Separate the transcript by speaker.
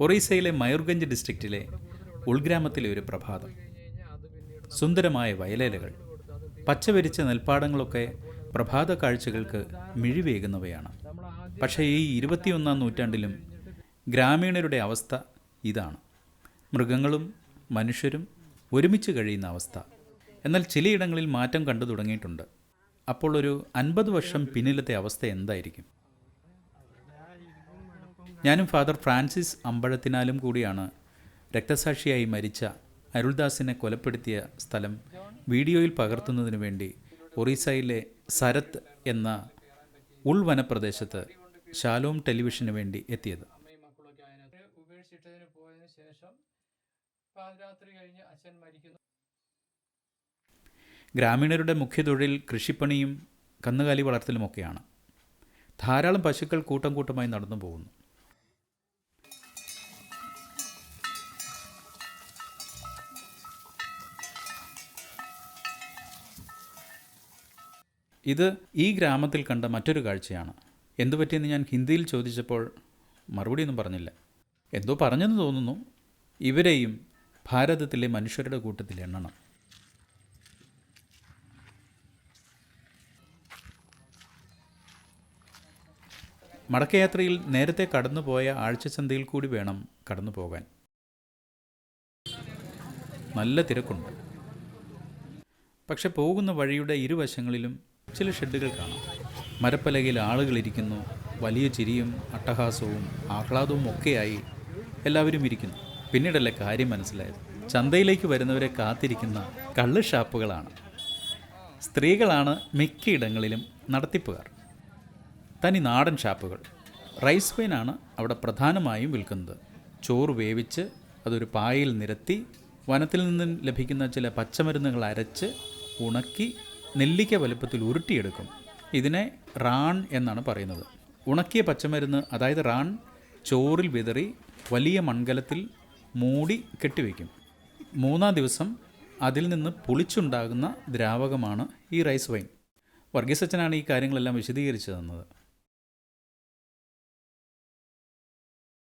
Speaker 1: ഒറീസയിലെ മയൂർഗഞ്ച് ഡിസ്ട്രിക്റ്റിലെ ഉൾഗ്രാമത്തിലെ ഒരു പ്രഭാതം. സുന്ദരമായ വയലേലകൾ പച്ചവരിച്ച നെൽപ്പാടങ്ങളൊക്കെ പ്രഭാത കാഴ്ചകൾക്ക് മിഴിവേകുന്നവയാണ്. പക്ഷേ ഈ ഇരുപത്തിയൊന്നാം നൂറ്റാണ്ടിലും ഗ്രാമീണരുടെ അവസ്ഥ ഇതാണ്. മൃഗങ്ങളും മനുഷ്യരും ഒരുമിച്ച് കഴിയുന്ന അവസ്ഥ. എന്നാൽ ചിലയിടങ്ങളിൽ മാറ്റം കണ്ടു തുടങ്ങിയിട്ടുണ്ട്. അപ്പോൾ ഒരു അൻപത് വർഷം പിന്നിലത്തെ അവസ്ഥ എന്തായിരിക്കും? ഞാനും ഫാദർ ഫ്രാൻസിസ് അമ്പഴത്തിനാലും കൂടിയാണ് രക്തസാക്ഷിയായി മരിച്ച അരുൾദാസിനെ കൊലപ്പെടുത്തിയ സ്ഥലം വീഡിയോയിൽ പകർത്തുന്നതിന് വേണ്ടി ഒറീസയിലെ സരത്ത് എന്ന ഉൾവനപ്രദേശത്ത് ശാലോം ടെലിവിഷന് വേണ്ടി എത്തിയത്. ഗ്രാമീണരുടെ മുഖ്യ തൊഴിൽ കൃഷിപ്പണിയും കന്നുകാലി വളർത്തലുമൊക്കെയാണ്. ധാരാളം പശുക്കൾ കൂട്ടം കൂട്ടമായി നടന്നു പോകുന്നു ഇത് ഈ ഗ്രാമത്തിൽ കണ്ട മറ്റൊരു കാഴ്ചയാണ്. എന്തു പറ്റിയെന്ന് ഞാൻ ഹിന്ദിയിൽ ചോദിച്ചപ്പോൾ മറുപടിയൊന്നും പറഞ്ഞില്ല. എന്തോ പറഞ്ഞെന്ന് തോന്നുന്നു. ഇവരെയും ഭാരതത്തിലെ മനുഷ്യരുടെ കൂട്ടത്തിൽ എണ്ണണം. മടക്കയാത്രയിൽ നേരത്തെ കടന്നുപോയ ആഴ്ചച്ചന്തയിൽ കൂടി വേണം കടന്നു പോകാൻ നല്ല തിരക്കുണ്ട്. പക്ഷെ പോകുന്ന വഴിയുടെ ഇരുവശങ്ങളിലും ചില ഷെഡുകൾ കാണാം. മരപ്പലകയിൽ ആളുകളിരിക്കുന്നു വലിയ ചിരിയും അട്ടഹാസവും ആഹ്ലാദവും ഒക്കെയായി എല്ലാവരും ഇരിക്കുന്നു. പിന്നീടല്ലേ കാര്യം മനസ്സിലായത്? ചന്തയിലേക്ക് വരുന്നവരെ കാത്തിരിക്കുന്ന കള്ള് ഷാപ്പുകളാണ്. സ്ത്രീകളാണ് മിക്കയിടങ്ങളിലും നടത്തിപ്പുകാർ. തനി നാടൻ ഷാപ്പുകൾ. റൈസ് വൈനാണ് അവിടെ പ്രധാനമായും വിൽക്കുന്നത്. ചോറ് വേവിച്ച് അതൊരു പായയിൽ നിരത്തി വനത്തിൽ നിന്നും ലഭിക്കുന്ന ചില പച്ചമരുന്നുകൾ അരച്ച് ഉണക്കി നെല്ലിക്ക വലുപ്പത്തിൽ ഉരുട്ടിയെടുക്കും. ഇതിനെ റാൺ എന്നാണ് പറയുന്നത്. ഉണക്കിയ പച്ചമരുന്ന് അതായത് റാൺ ചോറിൽ വിതറി വലിയ മൺകലത്തിൽ മൂടി കെട്ടിവെക്കും. മൂന്നാം ദിവസം അതിൽ നിന്ന് പുളിച്ചുണ്ടാകുന്ന ദ്രാവകമാണ് ഈ റൈസ് വൈൻ. വർഗീസച്ചനാണ് ഈ കാര്യങ്ങളെല്ലാം വിശദീകരിച്ചു തന്നത്.